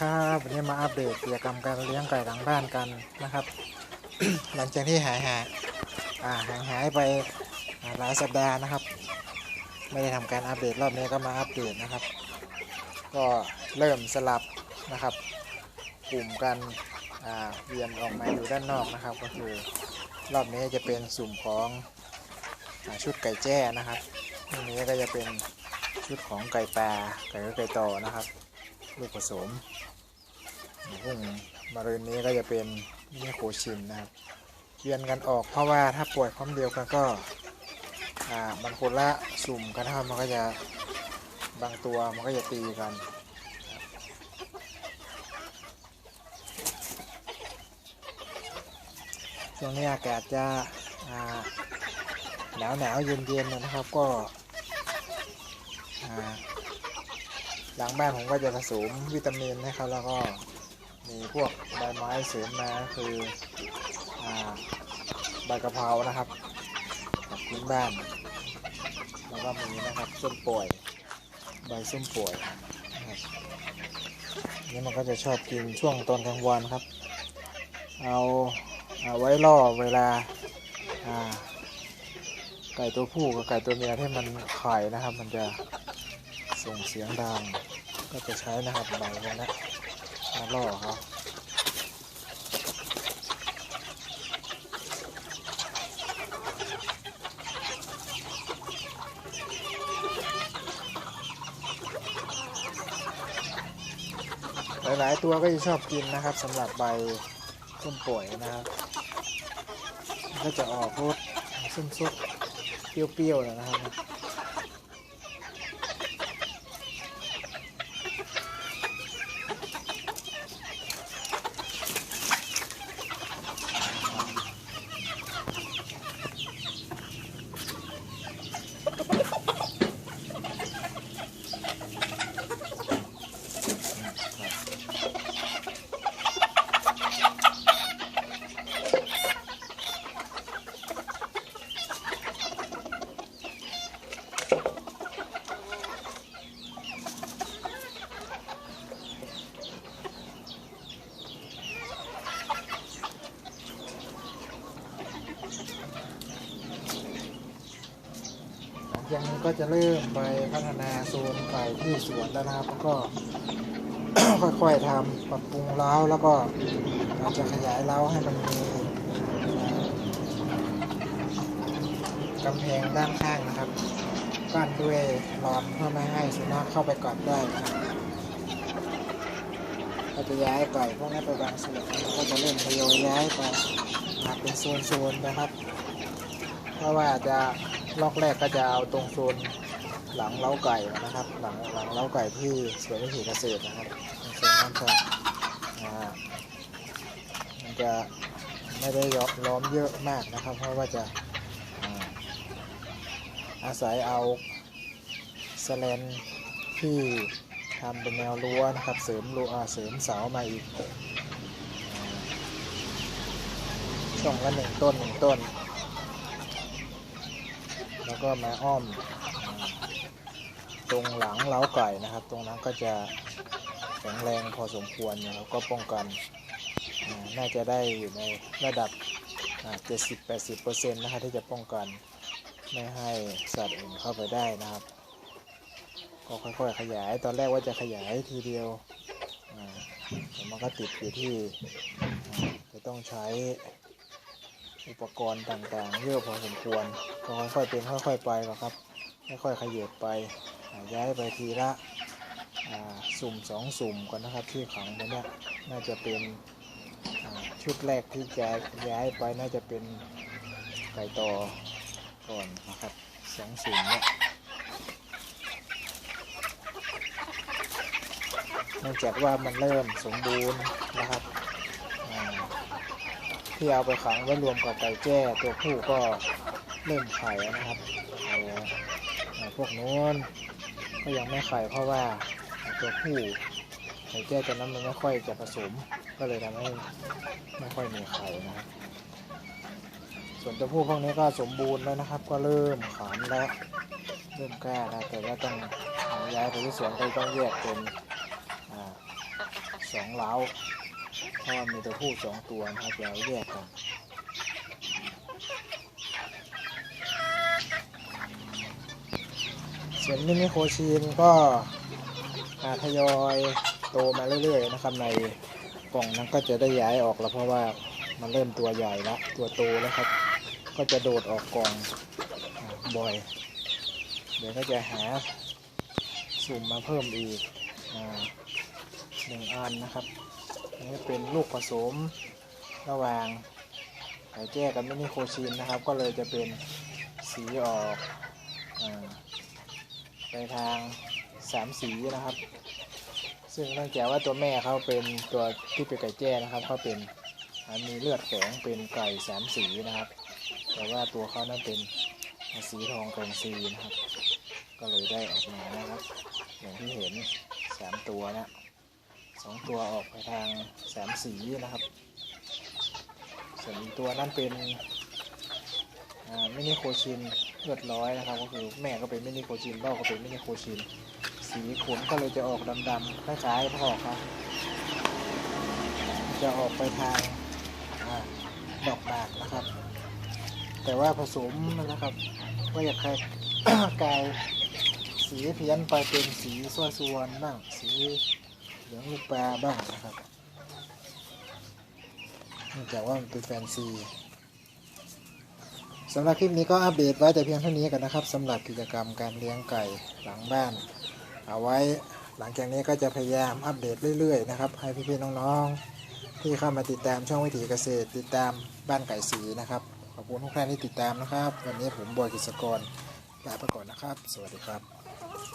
ครับวันนี้มาอัปเดตกิจกรรมการเลี้ยงไก่หลังบ้านกันนะครับ หลังจากที่หายหายห่างหายไปหลายสัปดาห์นะครับ ไม่ได้ทำการอัปเดตรอบนี้ก็มาอัปเดตนะครับ ก็เริ่มสลับนะครับ กลุ่มกันเวียนออกมาอยู่ด้านนอกนะครับ ก็คือรอบนี้จะเป็นสุ่มของอชุดไก่แจ้นะครับตรงนี้ก็จะเป็นชุดของไก่ปลาไก่ไก่ต่อนะครับ ลูกผสมซึ่งมารืนนี้ก็จะเป็นมิโคชินนะครับเวียนกันออกเพราะว่าถ้าป่วยพร้อมเดียวกันก็อ่ามันคนละสุ่มกันนะครับมันก็จะบางตัวมันก็จะตีกันช่วงนี้อากาศจะหนาวหนาวเย็นเย็นๆนะครับก็ หลังบ้านผมก็จะผสมวิตามินนะครับแล้วก็มีพวกใบไม้เสริมมาคืออใบกะเพรานะครับกับพื้นบ้าน แล้วก็มีนะครับส้มป่วย ใบส้มป่วยนี่มันก็จะชอบกินช่วงตอนกลางวันครับ เอาเอาไว้ล่อเวลาไก่ตัวผู้กับไก่ตัวเมียที่มันไข่นะครับ มันจะ ส่งเสียงดังก็จะใช้นะครับใบพวกนี้มาล่อเขาหลายๆตัวก็จะชอบกินนะครับสำหรับใบส้มป่วยนะครับก็จะออกรสส้มซุกเปรี้ยวๆนะครับ หลังก็จะเริ่มไปพัฒนาโซนไก่ที่สวนแล้วนะครับแล้วก็ค่อยๆทำปรับปรุงเล้าแล้วก็อาจจะขยายเล้าให้มันมีกำแพงด้านข้างนะครับกั้นด้วยรอนเพื่อไม่ให้สุนัขเข้าไปกัดได้นะครับก็จะย้ายไก่พวกนี้ไปบางส่วนแล้วก็จะเริ่มทยอยย้ายไปหาเป็นโซนๆนะครับ เพราะว่าจะ ล็อกแรกก็จะเอาตรงโซนหลังเล้าไก่นะครับ หลังหลังเล้าไก่ที่สวนวิถีเกษตรนะครับตรงโซนนั้นจะอ่ามันจะไม่ได้ล้อมเยอะมากนะครับ เพราะว่าจะอาศัยเอาสแลนที่ทำเป็นแนวรั้วนะครับ เสริมรั้วเสริมเสามาอีกช่องละหนึ่งต้นหนึ่งต้น แล้วก็มาอ้อม ตรงหลังเล้าไก่นะครับ ตรงนั้นก็จะแข็งแรงพอสมควรนะครับก็ป้องกันน่าจะได้อยู่ในระดับ 70-80%นะครับที่จะป้องกันไม่ให้สัตว์อื่นเข้าไปได้นะครับ ก็ค่อยๆขยายตอนแรกว่าจะขยายทีเดียวแต่มันก็ติดอยู่ที่จะต้องใช้ อุปกรณ์ต่างๆเยอะพอสมควรก็ค่อยๆเป็นค่อย ๆ ไปหรอกครับค่อยๆขยับไปย้ายไปทีละสุ่มสองสุ่มก่อนนะครับที่ขังไปเนี่ยน่าจะเป็นชุดแรกที่จะย้ายไปน่าจะเป็นไก่ต่อก่อนนะครับสองสุ่มเนี่ยเนื่องจากว่ามันเริ่มสมบูรณ์นะครับ ที่เอาไปขังไว้รวมกับไก่แจ้ตัวผู้ก็เริ่มไข่นะครับพวกนู้นก็ยังไม่ไข่เพราะว่าตัวผู้ไก่แจ้ตัวนั้นมันไม่ค่อยจะผสมก็เลยทำให้ไม่ค่อยมีไข่นะครับส่วนตัวผู้พวกนี้ก็สมบูรณ์แล้วนะครับ ก็เริ่มขานแล้วเริ่มกล้าแล้แต่ว่าต้องย้ายไปที่สวนก็ต้องแยกเป็นสองเล้า เพราะว่ามีตัวผู้สองตัวนะครับจะเอาแยกกันส่วนมินิโคชีนก็อ่าทยอยโตมาเรื่อยๆนะครับในกล่องนั้นก็จะได้ย้ายออกแล้วเพราะว่ามันเริ่มตัวใหญ่แล้วตัวโตแล้วครับ ก็จะโดดออกกล่องบ่อย เดี๋ยวก็จะหาสุ่มมาเพิ่มอีกหนึ่งอันนะครับ อันนี้เป็นลูกผสมระหว่างไก่แจ้กับมินิโคชีนนะครับ ก็เลยจะเป็นสีออกอไปทางสามสีนะครับ ซึ่งเนื่องจากว่าตัวแม่เขาเป็นตัวที่เป็นไก่แจ้นะครับเขาเป็นมีเลือดแฝงเป็นไก่สามสีนะครับ แต่ว่าตัวเขานั้นเป็นสีทองแกงซีนะครับ ก็เลยได้ออกมานะครับ อย่างที่เห็นสามตัวนะ สองตัวออกไปทางสมสีนะครับ ส่วนอีกตัวนั้นเป็นอ่ามินิโคชินเลือดร้อยนะครับ ก็คือแม่ก็เป็นมินิโคชินพ่อก็เป็นมินิโคชิน สีขนก็เลยจะออกดำๆคล้ายๆพ่อครับ จะออกไปทางอดอกบากนะครับ แต่ว่าผสมนะครับว่าอยากใครกายสีเพี้ยนไปเป็นสีส่วนส่วนบ้างสี ลืองลูกปลาบ้างนะครับเนื่องจากว่ามันเป็นแฟนซีสำหรับคลิปนี้ก็อัปเดตไว้แต่เพียงเท่านี้กันนะครับสำหรับกิจกรรมการเลี้ยงไก่หลังบ้าน เอาไว้หลังจากนี้ก็จะพยายามอัปเดตเรื่อยๆนะครับให้พี่ๆน้องๆ ที่เข้ามาติดตามช่องวิถีเกษตร ติดตามบ้านไก่สีนะครับขอบคุณทุกท่านที่ติดตามนะครับ วันนี้ผมบอยกิจกรลาไปก่อนนะครับ สวัสดีครับ